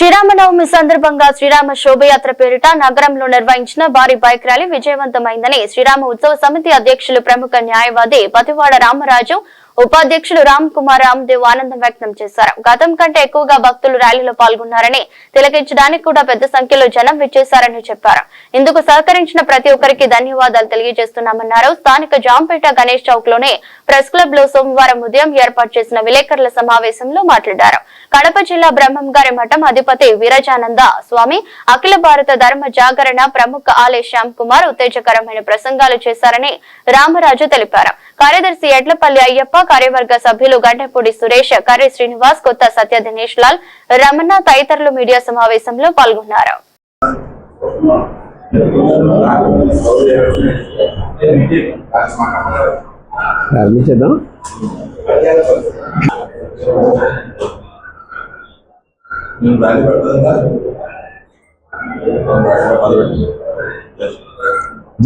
శ్రీరామనవమి సందర్భంగా శ్రీరామ శోభయాత్ర పేరిట నగరంలో నిర్వహించిన భారీ బైక్ ర్యాలీ విజయవంతమైందని శ్రీరామ ఉత్సవ సమితి అధ్యక్షులు ప్రముఖ న్యాయవాది పతివాడ రామరాజు ఉపాధ్యక్షులు రామ్ కుమార్ రామ్దేవ్ ఆనందం వ్యక్తం చేశారు. గతం కంటే ఎక్కువగా భక్తులు ర్యాలీలో పాల్గొన్నారని తిలకించడానికి కూడా పెద్ద సంఖ్యలో జనం విచ్చేశారని చెప్పారు. ఇందుకు సహకరించిన ప్రతి ఒక్కరికి ధన్యవాదాలు తెలియజేస్తున్నామన్నారు. స్థానిక జాంపేట గణేష్ చౌక్లోనే ప్రెస్ క్లబ్లో సోమవారం ఉదయం ఏర్పాటు చేసిన విలేకరుల సమావేశంలో మాట్లాడారు. కడప జిల్లా బ్రహ్మంగారి మఠం అధిపతి వీరజానంద స్వామి అఖిల భారత ధర్మ జాగరణ ప్రముఖ ఆలయ శ్యామ్ కుమార్ ఉత్తేజకరమైన ప్రసంగాలు చేశారని రామరాజు తెలిపారు. కార్యదర్శి ఎడ్లపల్లి అయ్యప్ప కార్యవర్గ సభ్యులు గంటపూడి సురేష్ కర్రి శ్రీనివాస్ కొత్త సత్య దినేష్ లాల్ రమణ తదితరులు మీడియా సమావేశంలో పాల్గొన్నారు.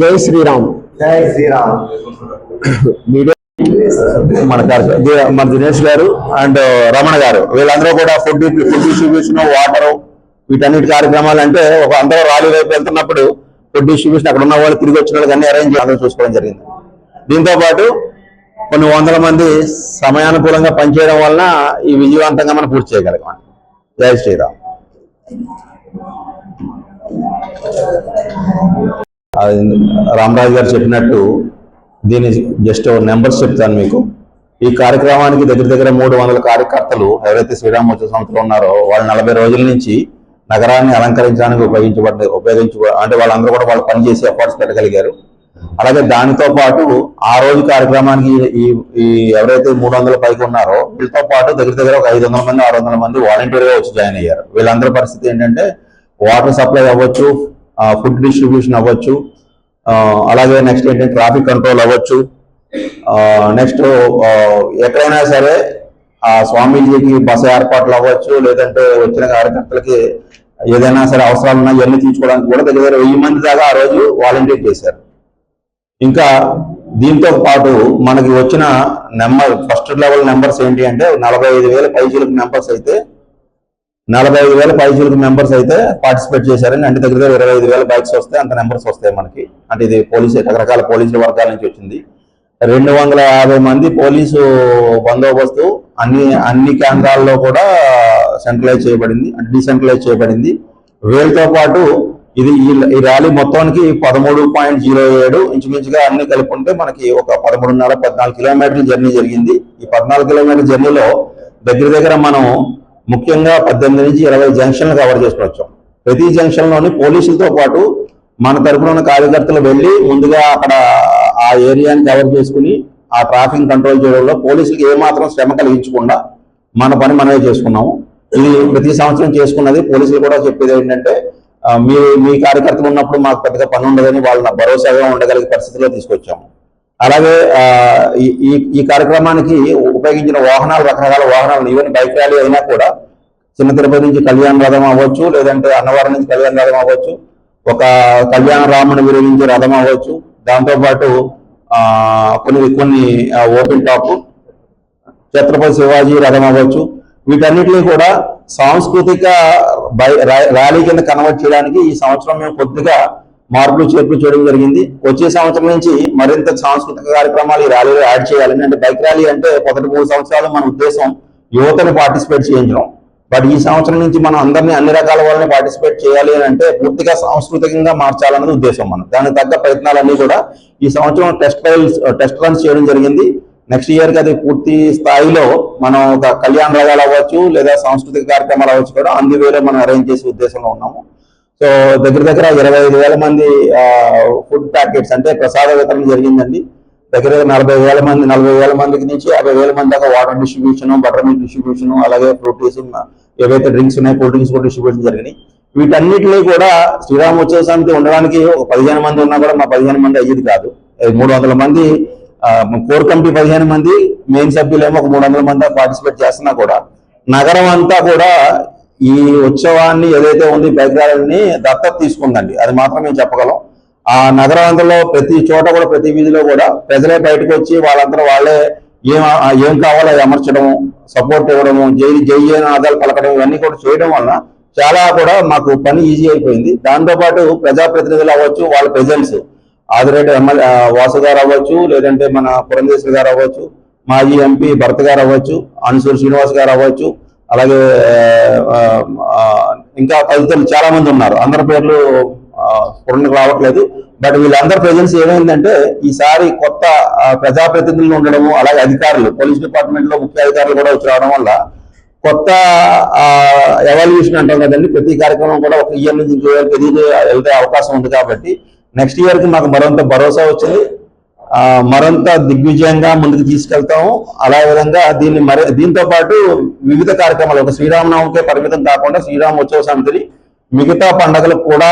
జై శ్రీరామ్. జై శ్రీరామ్. మీడియా మన మన దినేష్ గారు అండ్ రమణ గారు. వీళ్ళందరూ కూడా ఫుడ్ ఫుడ్ డిస్ట్రిబ్యూషన్ వాటర్ వీటన్నిటి కార్యక్రమాలు అంటే ఒక అందరూ ర్యాలీ వైపు వెళ్తున్నప్పుడు ఫుడ్ డిస్ట్రిబ్యూషన్ అక్కడ ఉన్న వాళ్ళు తిరిగి వచ్చిన వాళ్ళకి అన్ని అరేంజ్ అందరూ చూసుకోవడం జరిగింది. దీంతో పాటు కొన్ని వందల మంది సమయానుకూలంగా పనిచేయడం వలన ఈ విజయవంతంగా మనం పూర్తి చేయగలగం. జై శ్రీరామ్. రామరాజు గారు చెప్పినట్టు దీని జస్ట్ నెంబర్స్ చెప్తాను మీకు. ఈ కార్యక్రమానికి దగ్గర దగ్గర మూడు వందల కార్యకర్తలు ఎవరైతే శ్రీరామోత్సవ సంస్థలో ఉన్నారో వాళ్ళు నలభై రోజుల నుంచి నగరాన్ని అలంకరించడానికి ఉపయోగించబడ్డ ఉపయోగించు అంటే వాళ్ళందరూ కూడా వాళ్ళు పనిచేసి ఎఫర్ట్స్ పెట్టగలిగారు. అలాగే దానితో పాటు ఆ రోజు కార్యక్రమానికి ఈ ఈ ఎవరైతే మూడు వందల పైకి ఉన్నారో వీళ్ళతో పాటు దగ్గర దగ్గర ఒక ఐదు వందల మంది ఆరు వందల మంది వాలంటీర్గా వచ్చి జాయిన్ అయ్యారు. వీళ్ళందరి పరిస్థితి ఏంటంటే వాటర్ సప్లై అవ్వచ్చు ఫుడ్ డిస్ట్రిబ్యూషన్ అవ్వచ్చు అలాగే నెక్స్ట్ ఏంటంటే ట్రాఫిక్ కంట్రోల్ అవ్వచ్చు. నెక్స్ట్ ఎక్కడైనా సరే ఆ స్వామీజీకి బస ఏర్పాట్లు అవ్వచ్చు లేదంటే వచ్చిన కార్యకర్తలకి ఏదైనా సరే అవసరాలు ఉన్నా ఇవన్నీ తీర్చుకోవడానికి కూడా దగ్గర వెయ్యి మంది దాకా ఆ రోజు వాలంటీర్ చేశారు. ఇంకా దీంతో పాటు మనకి వచ్చిన నెంబర్ ఫస్ట్ లెవెల్ నెంబర్స్ ఏంటి అంటే నలభై ఐదు వేల పైజీలకు నెంబర్స్ అయితే నలభై ఐదు వేల పైచీలకు మెంబర్స్ అయితే పార్టిసిపేట్ చేశారని అంటే దగ్గర దగ్గర ఇరవై ఐదు వేల బైక్స్ వస్తాయి అంత నెంబర్స్ వస్తాయి మనకి. అంటే ఇది పోలీసు రకరకాల పోలీసుల వర్గాల నుంచి వచ్చింది. రెండు వందల యాభై మంది పోలీసు బందోబస్తు అన్ని అన్ని కేంద్రాల్లో కూడా సెంట్రలైజ్ చేయబడింది అంటే డీసెంట్రలైజ్ చేయబడింది. వీళ్ళతో పాటు ఇది ఈ- ఈ ర్యాలీ మొత్తానికి పదమూడు పాయింట్ జీరో ఏడు ఇంచుమించుగా అన్ని కలుపుకుంటే మనకి ఒక పదమూడున్నర పద్నాలుగు కిలోమీటర్ల జర్నీ జరిగింది. ఈ పద్నాలుగు కిలోమీటర్ల జర్నీలో దగ్గర దగ్గర మనం ముఖ్యంగా పద్దెనిమిది నుంచి ఇరవై జంక్షన్లు కవర్ చేసుకుని వచ్చాం ప్రతి జంక్షన్లోని పోలీసులతో పాటు మన తరఫున ఉన్న కార్యకర్తలు వెళ్ళి ముందుగా అక్కడ ఆ ఏరియాని కవర్ చేసుకుని ఆ ట్రాఫిక్ కంట్రోల్ చేయడంలో పోలీసులకు ఏమాత్రం శ్రమ కలిగించకుండా మన పని మనమే చేసుకున్నాము. ఇది ప్రతి సంవత్సరం చేసుకున్నది. పోలీసులు కూడా చెప్పేది ఏంటంటే మీ మీ కార్యకర్తలు ఉన్నప్పుడు మాకు పెద్దగా పని ఉండదని వాళ్ళ భరోసాగా ఉండగలిగే పరిస్థితిలో తీసుకొచ్చాము. అలాగే ఈ ఈ- కార్యక్రమానికి ఉపయోగించిన వాహనాలు రకరకాల వాహనాలు ఈవెన్ బైక్ ర్యాలీ అయినా కూడా చిన్న తిరుపతి నుంచి కళ్యాణ రథం అవ్వచ్చు లేదంటే అన్నవరం నుంచి కళ్యాణ రథం అవ్వచ్చు ఒక కళ్యాణ రాముని విరమించే రథం అవ్వచ్చు. దాంతోపాటు కొన్ని కొన్ని ఓపెన్ టాప్ ఛత్రపతి శివాజీ రథం అవ్వచ్చు. వీటన్నిటిని కూడా సాంస్కృతిక బై- ర్యాలీ కింద కన్వర్ట్ చేయడానికి ఈ సంవత్సరం మేము కొద్దిగా మార్పులు చేర్పులు చేయడం జరిగింది. వచ్చే సంవత్సరం నుంచి మరింత సాంస్కృతిక కార్యక్రమాలు ఈ ర్యాలీలో యాడ్ చేయాలి. అంటే బైక్ ర్యాలీ అంటే మొదటి మూడు సంవత్సరాలు మన ఉద్దేశం యువతను పార్టిసిపేట్ చేయించడం. బట్ ఈ సంవత్సరం నుంచి మనం అందరినీ అన్ని రకాల వాళ్ళని పార్టిసిపేట్ చేయాలి అని అంటే పూర్తిగా సాంస్కృతికంగా మార్చాలన్నది ఉద్దేశం మనం. దానికి తగ్గ ప్రయత్నాలన్నీ కూడా ఈ సంవత్సరం టెస్ట్ ట్రయల్స్ టెస్ట్ రన్స్ చేయడం జరిగింది. నెక్స్ట్ ఇయర్కి అది పూర్తి స్థాయిలో మనం ఒక కళ్యాణ రథాలు అవ్వచ్చు లేదా సాంస్కృతిక కార్యక్రమాలు అవ్వచ్చు కూడా అందువేలో మనం అరేంజ్ చేసే ఉద్దేశంలో ఉన్నాము. సో దగ్గర దగ్గర ఇరవై ఐదు వేల మంది ఫుడ్ ప్యాకెట్స్ అంటే ప్రసాద వితరణ జరిగిందండి. దగ్గర దగ్గర నలభై వేల మంది నలభై వేల మందికి నుంచి యాభై వేల మంది దాకా water distribution butter milk distribution అలాగే ఫ్రూటీస్ ఏవైతే డ్రింక్స్ ఉన్నాయో కూల్ డ్రింక్స్ కూడా డిస్ట్రిబ్యూషన్ జరిగినాయి. వీటన్నిటిని కూడా శ్రీరామ ఉత్సవ ఉండడానికి ఒక పదిహేను మంది ఉన్నా కూడా మా పదిహేను మంది అయ్యేది కాదు. మూడు వందల మంది కోర్ కమిటీ పదిహేను మంది మెయిన్ సభ్యులేమో ఒక మూడు వందల మంది పార్టిసిపేట్ చేస్తున్నా కూడా. నగరం అంతా కూడా ఈ ఉత్సవాన్ని ఏదైతే ఉంది బైక్రాలని దత్తత తీసుకుందండి. అది మాత్రం మేము చెప్పగలం. ఆ నగరాంధ్రలో ప్రతి చోట కూడా ప్రతి వీధిలో కూడా ప్రజలే బయటకు వచ్చి వాళ్ళందరూ వాళ్ళే ఏం ఏం కావాలో అది సపోర్ట్ ఇవ్వడము జై జై ఆదాలు పలకడం ఇవన్నీ కూడా చేయడం వలన చాలా కూడా మాకు పని ఈజీ అయిపోయింది. దాంతోపాటు ప్రజాప్రతినిధులు అవ్వచ్చు వాళ్ళ ప్రెజెన్స్ ఆదిరెడ్డి ఎమ్మెల్యే వాసు గారు అవ్వచ్చు లేదంటే మన పురంధేశ్వరి గారు అవ్వచ్చు మాజీ ఎంపీ భరత్ గారు అవ్వచ్చు అన్సూర్ శ్రీనివాస్ గారు అవ్వచ్చు అలాగే ఇంకా తదితరులు చాలా మంది ఉన్నారు. అందరి పేర్లు స్ఫురణకు రావట్లేదు. బట్ వీళ్ళందరి ప్రెజెన్స్ ఏమైందంటే ఈసారి కొత్త ప్రజాప్రతినిధులు ఉండడము అలాగే అధికారులు పోలీస్ డిపార్ట్మెంట్లో ముఖ్య అధికారులు కూడా వచ్చి రావడం వల్ల కొత్త ఎవాల్యుయేషన్ అంటాం కదండి. ప్రతి కార్యక్రమం కూడా ఒక ఇయర్ నుంచి ఇంకో ఇయర్ ఎదిగి వెళ్తే అవకాశం ఉంది కాబట్టి నెక్స్ట్ ఇయర్కి మాకు మరింత భరోసా వచ్చింది. మరింత దిగ్విజయంగా ముందుకు తీసుకెళ్తాము. అలా విధంగా దీన్ని మరి దీంతో పాటు వివిధ కార్యక్రమాలు ఒక శ్రీరామనవమికే పరిమితం కాకుండా శ్రీరామ ఉత్సవ సమితిని మిగతా పండుగలకు కూడా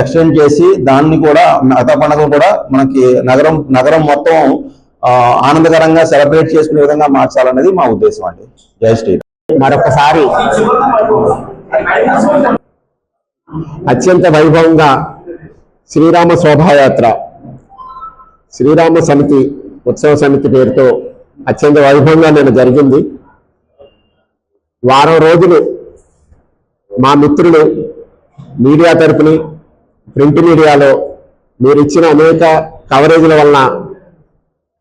ఎక్స్టెండ్ చేసి దాన్ని కూడా మిగతా పండుగలు కూడా మనకి నగరం నగరం మొత్తం ఆనందకరంగా సెలబ్రేట్ చేసుకునే విధంగా మార్చాలనేది మా ఉద్దేశం అండి. జై శ్రీ మరొకసారి అత్యంత వైభవంగా శ్రీరామ శోభాయాత్ర శ్రీరామ సమితి ఉత్సవ సమితి పేరుతో అత్యంత వైభవంగా నేను జరిగింది. వారం రోజులు మా మిత్రులు మీడియా తరపుని ప్రింట్ మీడియాలో మీరు ఇచ్చిన అనేక కవరేజీల వలన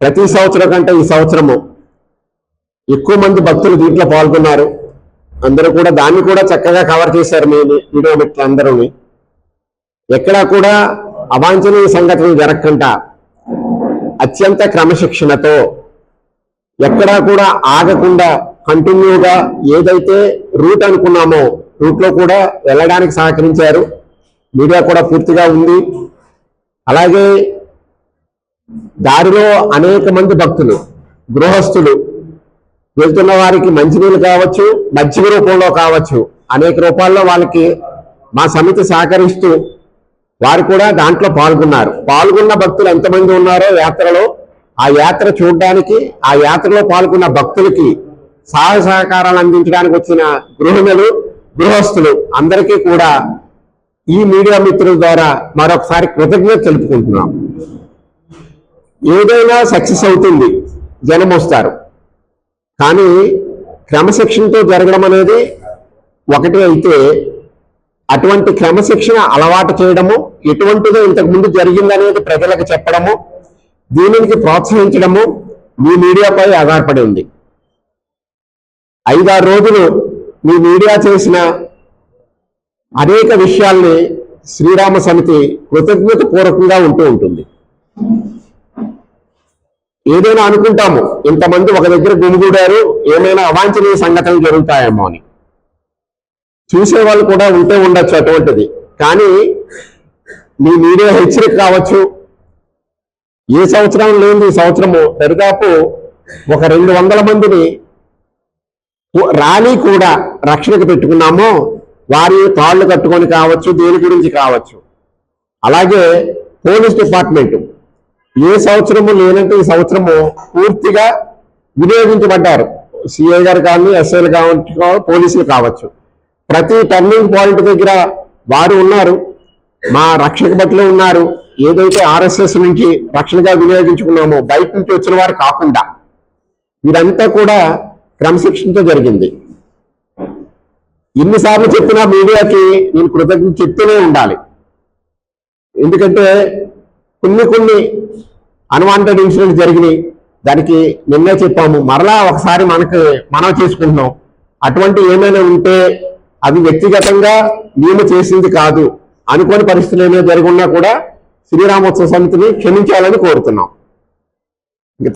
ప్రతి సంవత్సరం కంటే ఈ సంవత్సరము ఎక్కువ మంది భక్తులు దీంట్లో పాల్గొన్నారు. అందరూ కూడా దాన్ని కూడా చక్కగా కవర్ చేశారు మీ వీడియో మిత్రులందరూ. ఎక్కడా కూడా అవాంఛనీయ సంఘటనలు జరగకుండా అత్యంత క్రమశిక్షణతో ఎక్కడా కూడా ఆగకుండా కంటిన్యూగా ఏదైతే రూట్ అనుకున్నామో రూట్లో కూడా వెళ్ళడానికి సహకరించారు. మీడియా కూడా పూర్తిగా ఉంది. అలాగే దారిలో అనేక మంది భక్తులు గృహస్థులు వెళ్తున్న వారికి మంచినీళ్ళు కావచ్చు మజ్జిగ రూపంలో కావచ్చు అనేక రూపాల్లో వాళ్ళకి మా సమితి సహకరిస్తూ వారు కూడా దాంట్లో పాల్గొన్నారు. పాల్గొన్న భక్తులు ఎంతమంది ఉన్నారో యాత్రలో ఆ యాత్ర చూడడానికి ఆ యాత్రలో పాల్గొన్న భక్తులకి సహాయ సహకారాలు అందించడానికి వచ్చిన గృహిణులు గృహస్థులు అందరికీ కూడా ఈ మీడియా మిత్రుల ద్వారా మరొకసారి కృతజ్ఞత తెలుపుకుంటున్నాం. ఏదైనా సక్సెస్ అవుతుంది జనం వస్తారు. కానీ క్రమశిక్షణతో జరగడం అనేది ఒకటి అయితే అటువంటి క్రమశిక్షణ అలవాటు చేయడము ఎటువంటిదో ఇంతకు ముందు జరిగిందనేది ప్రజలకు చెప్పడము దీనికి ప్రోత్సహించడము మీ మీడియాపై ఆధారపడి ఉంది. ఐదారు రోజులు మీ మీడియా చేసిన అనేక విషయాల్ని శ్రీరామ సమితి కృతజ్ఞత పూర్వకంగా ఉంటూ ఉంటుంది. ఏదైనా అనుకుంటాము ఇంతమంది ఒక దగ్గర గుమిగూడారు ఏమైనా అవాంఛనీయ సంఘటనలు జరుగుతాయేమో అని. చూసేవాళ్ళు కూడా ఉంటే ఉండొచ్చు అటువంటిది. కానీ మీ మీడియా హెచ్చరిక కావచ్చు. ఏ సంవత్సరం లేని ఈ సంవత్సరము. దరిదాపు ఒక రెండు వందల మందిని రాణి కూడా రక్షణకు పెట్టుకున్నామో. వారి తాళ్ళు కట్టుకొని కావచ్చు దేని గురించి కావచ్చు. అలాగే పోలీస్ డిపార్ట్మెంట్. ఏ సంవత్సరము లేనంటే ఈ సంవత్సరము పూర్తిగా వినియోగించబడ్డారు. సిఐ గారు కానీ ఎస్ఐలు కావచ్చు పోలీసులు కావచ్చు. ప్రతి టర్నింగ్ పాయింట్ దగ్గర వారు ఉన్నారు మా రక్షక భటులు ఉన్నారు ఏదైతే ఆర్ఎస్ఎస్ నుంచి రక్షణగా వినియోగించుకున్నామో బయట నుంచి వచ్చిన వారు కాకుండా వీరంతా కూడా క్రమశిక్షణతో జరిగింది. ఎన్నిసార్లు చెప్పినా మీడియాకి నేను కృతజ్ఞత చెప్తూనే ఉండాలి. ఎందుకంటే కొన్ని కొన్ని అన్వాంటెడ్ ఇన్సిడెంట్స్ జరిగినాయి. దానికి నిన్నే చెప్పాము. మరలా ఒకసారి మనకి మనం చేసుకుంటున్నాం. అటువంటి ఏమైనా ఉంటే అది వ్యక్తిగతంగా మేము చేసింది కాదు అనుకోని పరిస్థితులు ఏమైనా జరిగి కూడా శ్రీరామోత్సవ సమితిని క్షమించాలని కోరుతున్నాం.